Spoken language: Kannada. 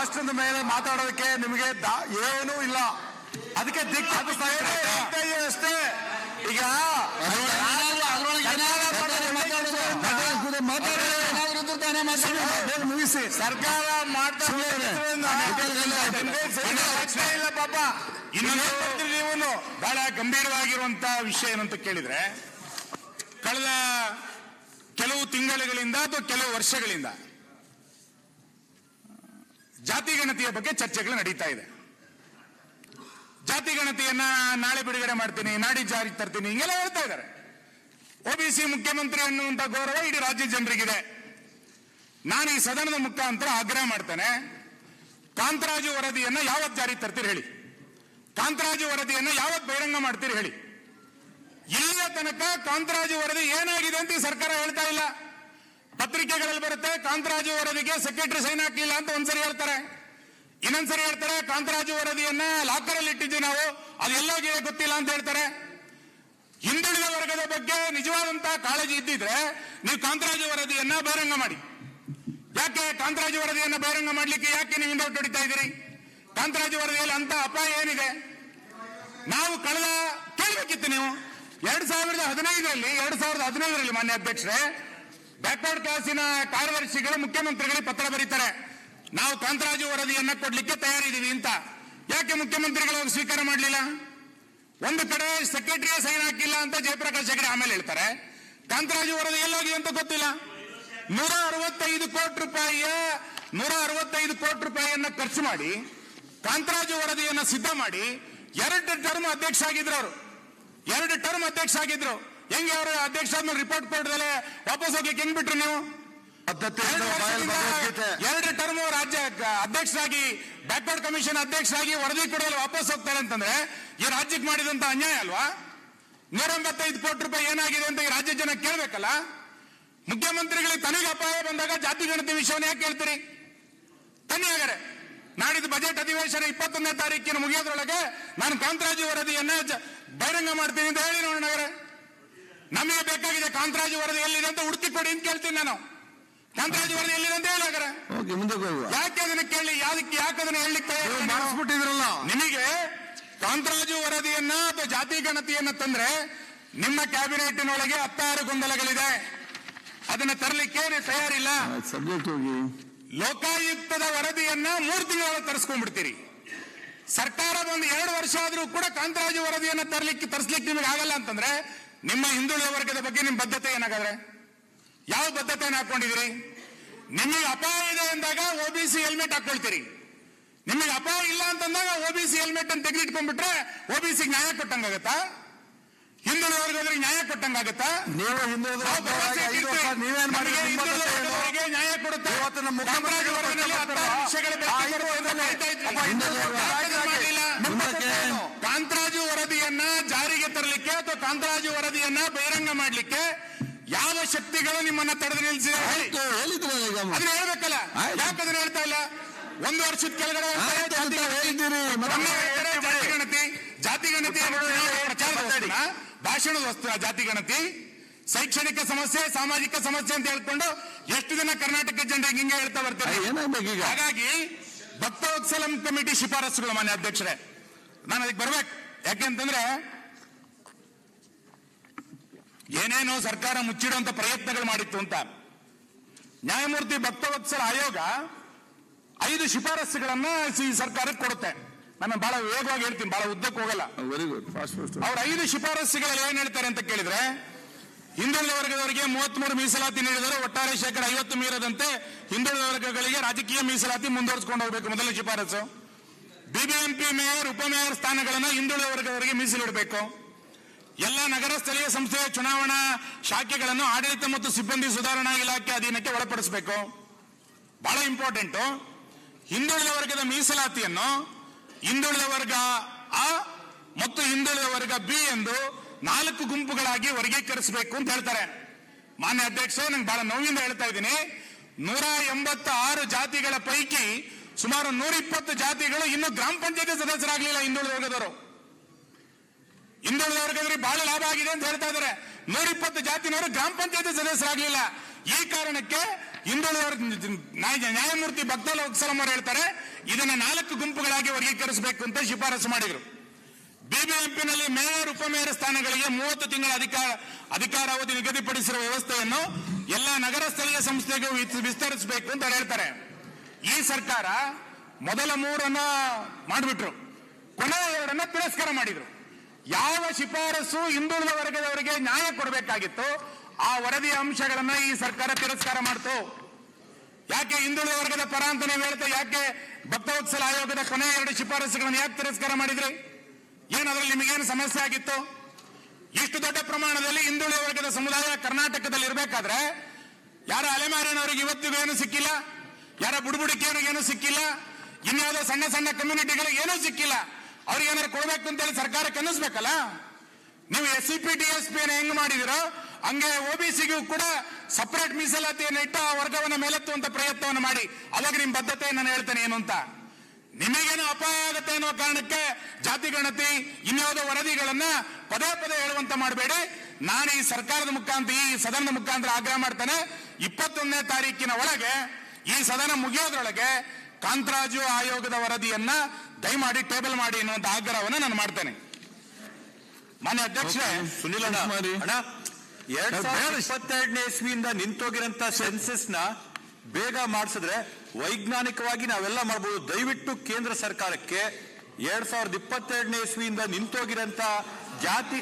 ರಾಷ್ಟ್ರದ ಮೇಲೆ ಮಾತಾಡೋದಕ್ಕೆ ನಿಮಗೆ ಏನು ಇಲ್ಲ. ಅದಕ್ಕೆ ದಿಕ್ಕು ಅಷ್ಟೇ. ಈಗ ಮುಗಿಸಿ. ಸರ್ಕಾರ ಮಾಡ್ತಾ ಇಲ್ಲ ಪಾಪ. ಇನ್ನೊಂದು ನೀವು ಬಹಳ ಗಂಭೀರವಾಗಿರುವಂತ ವಿಷಯ ಏನಂತ ಕೇಳಿದ್ರೆ ಕಳೆದ ಕೆಲವು ತಿಂಗಳುಗಳಿಂದ ಅಥವಾ ಕೆಲವು ವರ್ಷಗಳಿಂದ ಜಾತಿ ಗಣತಿಯ ಬಗ್ಗೆ ಚರ್ಚೆಗಳು ನಡೀತಾ ಇದೆ. ಜಾತಿ ಗಣತಿಯನ್ನ ನಾಳೆ ಬಿಡುಗಡೆ ಮಾಡ್ತೀನಿ ನಾಡಿ ಜಾರಿ ತರ್ತೀನಿ, ಹಿಂಗೆಲ್ಲ ಹೇಳ್ತಾ ಇದ್ದಾರೆ. ಒಬಿಸಿ ಮುಖ್ಯಮಂತ್ರಿ ಅನ್ನುವಂತ ಗೌರವ ಇಡೀ ರಾಜ್ಯ ಜನರಿಗಿದೆ. ನಾನು ಈ ಸದನದ ಮುಖಾಂತರ ಆಗ್ರಹ ಮಾಡ್ತೇನೆ. ಕಾಂತರಾಜು ವರದಿಯನ್ನ ಯಾವತ್ ಜಾರಿ ತರ್ತೀರಿ ಹೇಳಿ. ಕಾಂತರಾಜು ವರದಿಯನ್ನ ಯಾವತ್ ಬಹಿರಂಗ ಮಾಡ್ತೀರಿ ಹೇಳಿ. ಇಲ್ಲಿಯ ತನಕ ಕಾಂತರಾಜು ವರದಿ ಏನಾಗಿದೆ ಅಂತ ಸರ್ಕಾರ ಹೇಳ್ತಾ ಇಲ್ಲ. ಪತ್ರಿಕೆಗಳಲ್ಲಿ ಬರುತ್ತೆ, ಕಾಂತರಾಜು ವರದಿಗೆ ಸೆಕ್ರೆಟರಿ ಸೈನ್ ಹಾಕಲಿಲ್ಲ ಅಂತ ಒಂದ್ಸರಿ ಹೇಳ್ತಾರೆ. ಇನ್ನೊಂದ್ಸರಿ ಹೇಳ್ತಾರೆ, ಕಾಂತರಾಜು ವರದಿಯನ್ನ ಲಾಕರ್ ಅಲ್ಲಿ ಇಟ್ಟಿದ್ವಿ ನಾವು, ಅದು ಎಲ್ಲೋಗಿದೆ ಗೊತ್ತಿಲ್ಲ ಅಂತ ಹೇಳ್ತಾರೆ. ಹಿಂದುಳಿದ ವರ್ಗದ ಬಗ್ಗೆ ನಿಜವಾದಂತಹ ಕಾಳಜಿ ಇದ್ದಿದ್ರೆ ನೀವು ಕಾಂತರಾಜು ವರದಿಯನ್ನ ಬಹಿರಂಗ ಮಾಡಿ. ಯಾಕೆ ಕಾಂತರಾಜು ವರದಿಯನ್ನ ಬಹಿರಂಗ ಮಾಡ್ಲಿಕ್ಕೆ ಯಾಕೆ ನೀವು ಹಿಂದೆ ಹೊಡಿತಾ ಇದ್ದೀರಿ? ಕಾಂತರಾಜು ವರದಿಯಲ್ಲಿ ಅಂತ ಅಪಾಯ ಏನಿದೆ? ನಾವು ಕಳೆದ, ಕೇಳಬೇಕಿತ್ತು ನೀವು. ಎರಡ್ ಸಾವಿರದ ಹದಿನೈದರಲ್ಲಿ, ಎರಡ್ ಸಾವಿರದ ಹದಿನೈದರಲ್ಲಿ ಮಾನ್ಯ ಅಧ್ಯಕ್ಷರೇ ಬ್ಯಾಕ್ವರ್ಡ್ ಕ್ಲಾಸಿನ ಕಾರ್ಯದರ್ಶಿಗಳು, ಮುಖ್ಯಮಂತ್ರಿಗಳಿಗೆ ಪತ್ರ ಬರೀತಾರೆ. ನಾವು ಕಾಂತರಾಜು ವರದಿಯನ್ನ ಕೊಡ್ಲಿಕ್ಕೆ ತಯಾರಿದ್ದೀವಿ ಅಂತ. ಯಾಕೆ ಮುಖ್ಯಮಂತ್ರಿಗಳು ಸ್ವೀಕಾರ ಮಾಡಲಿಲ್ಲ? ಒಂದು ಕಡೆ ಸೆಕ್ರೆಟರಿ ಸೈನ್ ಹಾಕಿಲ್ಲ ಅಂತ ಜಯಪ್ರಕಾಶ್ ಹೆಗಡೆ ಆಮೇಲೆ ಹೇಳ್ತಾರೆ. ಕಾಂತರಾಜು ವರದಿ ಎಲ್ಲೋಗಿದೆ ಅಂತ ಗೊತ್ತಿಲ್ಲ. ನೂರ ಅರವತ್ತೈದು ಕೋಟಿ ರೂಪಾಯಿಯ, ನೂರ ಅರವತ್ತೈದು ಕೋಟಿ ರೂಪಾಯಿಯನ್ನ ಖರ್ಚು ಮಾಡಿ, ಕಾಂತರಾಜು ವರದಿಯನ್ನ ಸಿದ್ಧ ಮಾಡಿ, ಎರಡು ಟರ್ಮ್ ಅಧ್ಯಕ್ಷ ಆಗಿದ್ರು ಅವರು. ಎರಡು ಟರ್ಮ್ ಅಧ್ಯಕ್ಷ ಆಗಿದ್ರು. ಹೆಂಗೆ ಅವರು ಅಧ್ಯಕ್ಷ ಆದ್ಮೇಲೆ ರಿಪೋರ್ಟ್ ಕೊಡ್ದಲೆ ವಾಪಸ್ ಹೋಗ್ಲಿಕ್ಕೆ ಹೆಂಗ್ ಬಿಟ್ರು ನೀವು? ಎರಡು ಟರ್ಮ್ ರಾಜ್ಯ ಅಧ್ಯಕ್ಷರಾಗಿ ಬ್ಯಾಕ್ವರ್ಡ್ ಕಮಿಷನ್ ಅಧ್ಯಕ್ಷರಾಗಿ ವರದಿ ಕೊಡಲು ವಾಪಸ್ ಹೋಗ್ತಾರೆ ಅಂತಂದ್ರೆ ಈ ರಾಜ್ಯಕ್ಕೆ ಮಾಡಿದಂತ ಅನ್ಯಾಯ ಅಲ್ವಾ? ನೂರ ಎಂಬತ್ತೈದು ಕೋಟಿ ರೂಪಾಯಿ ಏನಾಗಿದೆ ಅಂತ ಈ ರಾಜ್ಯ ಜನ ಕೇಳ್ಬೇಕಲ್ಲ? ಮುಖ್ಯಮಂತ್ರಿಗಳಿಗೆ ತನಗೆ ಅಪಾಯ ಬಂದಾಗ ಜಾತಿ ಗಣತಿ ವಿಷಯವನ್ನು ಯಾಕೆ ಕೇಳ್ತೀರಿ? ತನ್ನಿ ಹಾಗಾರೆ ನಾಡಿದ್ದು ಬಜೆಟ್ ಅಧಿವೇಶನ ಇಪ್ಪತ್ತೊಂದನೇ ತಾರೀಕಿನ ಮುಗಿಯೋದ್ರೊಳಗೆ ನಾನು ಕಾಂತರಾಜು ವರದಿಯನ್ನ ಬಹಿರಂಗ ಮಾಡ್ತೀನಿ ಅಂತ ಹೇಳಿ ನೋಡೋಣ ನಮಗೆ ಬೇಕಾಗಿದೆ ಕಾಂತರಾಜು ವರದಿ ಎಲ್ಲಿದೆ ಅಂತ ಹುಡುಕಿ ಕೊಡಿ ಅಂತ ಕೇಳ್ತೀನಿ ನಾನು. ಕಾಂತರಾಜು ವರದಿ ಎಲ್ಲಿದೆ ಅಂತ ಹೇಳಿ ಓಕೆ ಮುಂದೆ ಹೋಗುವ. ಯಾಕೆ ಅದನ್ನ ಕೇಳಿ ಯಾವ್ದಕ್ಕೆ ಯಾಕೆ ಅದನ್ನ ಹೇಳಲಿಕ್ಕೆ? ಮಾಡಿಸ್ಬಿಟ್ಟಿದ್ರಲ್ಲ. ನಿಮಗೆ ಕಾಂತರಾಜು ವರದಿಯನ್ನ ಅಥವಾ ಜಾತಿ ಗಣತಿಯನ್ನ ತಂದ್ರೆ ನಿಮ್ಮ ಕ್ಯಾಬಿನೆಟ್ನೊಳಗೆ ಹತ್ತಾರು ಗೊಂದಲಗಳಿದೆ. ಅದನ್ನ ತರಲಿಕ್ಕೆ ತಯಾರಿಲ್ಲ. ಸಬ್ಜೆಕ್ಟ್ ಹೋಗಿ. ಲೋಕಾಯುಕ್ತದ ವರದಿಯನ್ನ ಮೂರು ತಿಂಗಳ ತರಿಸ್ಕೊಂಡ್ಬಿಡ್ತೀರಿ. ಸರ್ಕಾರ ಒಂದು ಎರಡು ವರ್ಷ ಆದ್ರೂ ಕೂಡ ಕಾಂತರಾಜು ವರದಿಯನ್ನ ತರಲಿಕ್ಕೆ ತರಿಸ್ಲಿಕ್ಕೆ ನಿಮಗೆ ಆಗಲ್ಲ ಅಂತಂದ್ರೆ ನಿಮ್ಮ ಹಿಂದುಳಿದ ವರ್ಗದ ಬಗ್ಗೆ ನಿಮ್ಮ ಬದ್ಧತೆ ಏನಾಗಾದ್ರೆ? ಯಾವ ಬದ್ಧತೆಯನ್ನು ಹಾಕೊಂಡಿದ್ದೀರಿ? ನಿಮಗೆ ಅಪಾಯ ಇದೆ ಅಂದಾಗ ಒಬಿಸಿ ಹೆಲ್ಮೆಟ್ ಹಾಕೊಳ್ತೀರಿ. ನಿಮಗೆ ಅಪಾಯ ಇಲ್ಲ ಅಂತಂದಾಗ ಒಬಿಸಿ ಹೆಲ್ಮೆಟ್ ಅನ್ನು ತೆಗೆದಿಟ್ಕೊಂಡ್ಬಿಟ್ರೆ ಒಬಿಸಿಗೆ ನ್ಯಾಯ ಕೊಟ್ಟಂಗಾಗತ್ತಾ? ಹಿಂದುಳಿದ ವರ್ಗದವರಿಗೆ ನ್ಯಾಯ ಕೊಟ್ಟಂಗಾಗತ್ತಾ? ನೀವು ಹಿಂದುಳಿದ ಐದು ನೀವೇನ್ ಮಾಡಿ ನಮಗೆ ನಿಮ್ಮ ಹಿಂದುಳಿದ ಬದ್ಧತೆ ಏನು? ವರ್ಗದವರಿಗೆ ನ್ಯಾಯ ಕೊಡುತ್ತೆ? ಕಾಂತರಾಜು ವರದಿಯನ್ನ ಜಾರಿಗೆ ತರಲಿಕ್ಕೆ ಅಥವಾ ಕಾಂತರಾಜು ವರದಿಯನ್ನ ಬಹಿರಂಗ ಮಾಡಲಿಕ್ಕೆ ಯಾವ ಶಕ್ತಿಗಳು ನಿಮ್ಮನ್ನ ತಡೆದು ನಿಲ್ಲಿಸಿದೆ ಹೇಳಬೇಕಲ್ಲ ಯಾಕಂದ್ರೆ ಅದನ್ನ ಹೇಳ್ಬೇಕಲ್ಲ. ಆಯ್ತು. ಹೇಳ್ತಾ ಇಲ್ಲ? ಒಂದು ವರ್ಷದ ಕೆಳಗಡೆ ಜಾತಿ ಗಣತಿ. ಜಾತಿ ಗಣತಿ ಭಾಷಣದ ವಸ್ತು ಆ ಜಾತಿ ಗಣತಿ. ಶೈಕ್ಷಣಿಕ ಸಮಸ್ಯೆ ಸಾಮಾಜಿಕ ಸಮಸ್ಯೆ ಅಂತ ಹೇಳ್ಕೊಂಡು ಎಷ್ಟು ದಿನ ಕರ್ನಾಟಕ ಜನರಿಗೆ ಹಿಂಗೆ ಹೇಳ್ತಾ ಬರ್ತಾರೆ? ಹಾಗಾಗಿ ಭಕ್ತವತ್ಸಲಂ ಕಮಿಟಿ ಶಿಫಾರಸುಗಳು ಮಾನ್ಯ ಅಧ್ಯಕ್ಷರೇ. ನಾನು ಅದಕ್ಕೆ ಬರ್ಬೇಕು. ಯಾಕೆಂತಂದ್ರೆ ಏನೇನೋ ಸರ್ಕಾರ ಮುಚ್ಚಿಡುವಂತ ಪ್ರಯತ್ನಗಳು ಮಾಡಿತ್ತು ಅಂತ. ನ್ಯಾಯಮೂರ್ತಿ ಭಕ್ತವತ್ಸರ ಆಯೋಗ ಐದು ಶಿಫಾರಸುಗಳನ್ನ ಈ ಸರ್ಕಾರಕ್ಕೆ ಕೊಡುತ್ತೆ. ನಾನು ಬಹಳ ವೇಗವಾಗಿ ಹೇಳ್ತೀನಿ ಬಹಳ ಉದ್ದಕ್ಕೆ ಹೋಗಲ್ಲ. ವೆರಿ ಗುಡ್ ಅವ್ರ ಐದು ಶಿಫಾರಸುಗಳಲ್ಲಿ ಏನ್ ಹೇಳ್ತಾರೆ ಅಂತ ಕೇಳಿದ್ರೆ ಹಿಂದುಳಿದ ವರ್ಗದವರಿಗೆ ಮೂವತ್ಮೂರು ಮೀಸಲಾತಿ ನೀಡಿದರೆ ಒಟ್ಟಾರೆ ಶೇಕಡ ಐವತ್ತು ಮೀರದಂತೆ ಹಿಂದುಳಿದ ವರ್ಗಗಳಿಗೆ ರಾಜಕೀಯ ಮೀಸಲಾತಿ ಮುಂದುವರಿಸಿಕೊಂಡು ಹೋಗಬೇಕು ಮೊದಲ ಶಿಫಾರಸು ಬಿಬಿಎಂಪಿ ಮೇಯರ್ ಉಪಮೇಯರ್ ಸ್ಥಾನಗಳನ್ನು ಹಿಂದುಳಿದ ವರ್ಗದವರಿಗೆ ಮೀಸಲಿಡಬೇಕು. ಎಲ್ಲ ನಗರ ಸ್ಥಳೀಯ ಸಂಸ್ಥೆಯ ಚುನಾವಣಾ ಶಾಖೆಗಳನ್ನು ಆಡಳಿತ ಮತ್ತು ಸಿಬ್ಬಂದಿ ಸುಧಾರಣಾ ಇಲಾಖೆ ಅಧೀನಕ್ಕೆ ಒಳಪಡಿಸಬೇಕು. ಬಹಳ ಇಂಪಾರ್ಟೆಂಟ್. ಹಿಂದುಳಿದ ವರ್ಗದ ಮೀಸಲಾತಿಯನ್ನು ಹಿಂದುಳಿದ ವರ್ಗ ಅ ಮತ್ತು ಹಿಂದುಳಿದ ವರ್ಗ ಬಿ ಎಂದು ನಾಲ್ಕು ಗುಂಪುಗಳಾಗಿ ವರ್ಗೀಕರಿಸಬೇಕು ಅಂತ ಹೇಳ್ತಾರೆ. ಮಾನ್ಯ ಅಧ್ಯಕ್ಷ ನಂಗೆ ಬಹಳ ನೋವಿಂದ ಹೇಳ್ತಾ ಇದ್ದೀನಿ. ನೂರ ಎಂಬತ್ತ ಆರು ಜಾತಿಗಳ ಪೈಕಿ ಸುಮಾರು ನೂರ ಇಪ್ಪತ್ತು ಜಾತಿಗಳು ಇನ್ನು ಗ್ರಾಮ ಪಂಚಾಯತಿ ಸದಸ್ಯರಾಗಲಿಲ್ಲ ಹಿಂದುಳಿದ ವರ್ಗದವರು. ಹಿಂದುಳಿದ ವರ್ಗದವರಿಗೆ ಬಹಳ ಲಾಭ ಆಗಿದೆ ಅಂತ ಹೇಳ್ತಾ ಇದ್ದಾರೆ. ನೂರ ಇಪ್ಪತ್ತು ಜಾತಿನವರು ಗ್ರಾಮ ಪಂಚಾಯತಿ ಸದಸ್ಯರಾಗಲಿಲ್ಲ. ಈ ಕಾರಣಕ್ಕೆ ಹಿಂದುಳಿದವರ ನ್ಯಾಯ- ನ್ಯಾಯಮೂರ್ತಿ ಭಕ್ತಲ್ ಅವರು ಹೇಳ್ತಾರೆ, ಇದನ್ನ ನಾಲ್ಕು ಗುಂಪುಗಳಾಗಿ ವರ್ಗೀಕರಿಸಬೇಕು ಅಂತ ಶಿಫಾರಸು ಮಾಡಿದ್ರು. ಬಿಬಿಎಂಪಿನಲ್ಲಿ ಮೇಯರ್ ಉಪಮೇಯರ್ ಸ್ಥಾನಗಳಿಗೆ ಮೂವತ್ತು ತಿಂಗಳ ಅಧಿಕಾರ ಅಧಿಕಾರಾವಧಿ ನಿಗದಿಪಡಿಸಿರುವ ವ್ಯವಸ್ಥೆಯನ್ನು ಎಲ್ಲ ನಗರ ಸ್ಥಳೀಯ ಸಂಸ್ಥೆಗೂ ವಿಸ್- ವಿಸ್ತರಿಸಬೇಕು ಅಂತ ಹೇಳ್ತಾರೆ. ಈ ಸರ್ಕಾರ ಮೊದಲ ಮೂರನ್ನ ಮಾಡಿಬಿಟ್ರು. ಕೊನೆಯ ಎರಡನ್ನ ತಿರಸ್ಕಾರ ಮಾಡಿದ್ರು. ಯಾವ ಶಿಫಾರಸು ಹಿಂದುಳಿದ ವರ್ಗದವರಿಗೆ ನ್ಯಾಯ ಕೊಡಬೇಕಾಗಿತ್ತು ಆ ವರದಿಯ ಅಂಶಗಳನ್ನ ಈ ಸರ್ಕಾರ ತಿರಸ್ಕಾರ ಮಾಡ್ತು. ಯಾಕೆ ಹಿಂದುಳಿದ ವರ್ಗದ ಪರ ಅಂತ ನೀವು ಹೇಳ್ತಾ ಯಾಕೆ ಭಕ್ತವತ್ಸಲ ಆಯೋಗದ ಕೊನೆಯ ಎರಡು ಶಿಫಾರಸುಗಳನ್ನು ಯಾಕೆ ತಿರಸ್ಕಾರ ಮಾಡಿದ್ರಿ? ಏನದ್ರಲ್ಲಿ ನಿಮಗೇನು ಸಮಸ್ಯೆ ಆಗಿತ್ತು? ಇಷ್ಟು ದೊಡ್ಡ ಪ್ರಮಾಣದಲ್ಲಿ ಹಿಂದುಳಿದ ವರ್ಗದ ಸಮುದಾಯ ಕರ್ನಾಟಕದಲ್ಲಿ ಇರಬೇಕಾದ್ರೆ ಯಾರ ಅಲೆಮಾರಿನವರಿಗೆ ಇವತ್ತಿಗೂ ಏನು ಸಿಕ್ಕಿಲ್ಲ? ಯಾರ ಬುಡುಬುಡಿಕೆಯವರಿಗೆ ಏನು ಸಿಕ್ಕಿಲ್ಲ? ಇನ್ಯಾವುದೋ ಸಣ್ಣ ಸಣ್ಣ ಕಮ್ಯುನಿಟಿಗಳಿಗೆ ಏನೂ ಸಿಕ್ಕಿಲ್ಲ? ಅವ್ರಿಗೆ ಏನಾದ್ರು ಕೊಡ್ಬೇಕು ಅಂತೇಳಿ ಸರ್ಕಾರಕ್ಕೆ ಅನ್ನಿಸ್ಬೇಕಲ್ಲ? ನೀವು S C P T S P ಹೆಂಗ್ ಮಾಡಿದಿರೋ, ಹಂಗೆ ಒಬಿಸಿಗೂ ಕೂಡ ಸಪರೇಟ್ ಮೀಸಲಾತಿಯನ್ನು ಇಟ್ಟು ಆ ವರ್ಗವನ್ನ ಮೇಲೆತ್ತುವಂತ ಪ್ರಯತ್ನವನ್ನು ಮಾಡಿ. ಅವಾಗ ನಿಮ್ ಬದ್ಧತೆ ನಾನು ಹೇಳ್ತೇನೆ ಏನು ಅಂತ. ನಿಮಗೇನು ಅಪಾಯ ಆಗುತ್ತೆ ಅನ್ನೋ ಕಾರಣಕ್ಕೆ ಜಾತಿ ಗಣತಿ, ಇನ್ಯಾವುದೋ ವರದಿಗಳನ್ನ ಪದೇ ಪದೇ ಹೇಳುವಂತ ಮಾಡಬೇಡಿ. ನಾನು ಈ ಸರ್ಕಾರದ ಮುಖಾಂತರ, ಈ ಸದನದ ಮುಖಾಂತರ ಆಗ್ರಹ ಮಾಡ್ತೇನೆ. ಇಪ್ಪತ್ತೊಂದನೇ ತಾರೀಕಿನ ಒಳಗೆ, ಈ ಸದನ ಮುಗಿಯೋದ್ರೊಳಗೆ ಕಾಂತರಾಜು ಆಯೋಗದ ವರದಿಯನ್ನ ದಯಮಾಡಿ ಟೇಬಲ್ ಮಾಡಿ ಎನ್ನುವಂತ ಆಗ್ರಹವನ್ನು ನಾನು ಮಾಡ್ತೇನೆ. ಮಾನ್ಯ ಅಧ್ಯಕ್ಷರೇ ಸುನಿಲ್ ಅಣ್ಣ ಅಣ್ಣ ಎರಡ್ ಸಾವಿರದ ಇಪ್ಪತ್ತೆರಡನೇ ಇಸ್ವಿಯಿಂದ ನಿಂತೋಗಿರಂತ ಸೆನ್ಸಸ್ನ ಬೇಗ ಮಾಡಿಸಿದ್ರೆ ವೈಜ್ಞಾನಿಕವಾಗಿ ನಾವೆಲ್ಲ ಮಾಡಬಹುದು ದಯವಿಟ್ಟು ಕೇಂದ್ರ ಸರ್ಕಾರಕ್ಕೆ ಎರಡ್ ಸಾವಿರದ ಇಪ್ಪತ್ತೆರಡನೇ ಇಸ್ವಿಯಿಂದ ನಿಂತೋಗಿರಂತ ಜಾತಿ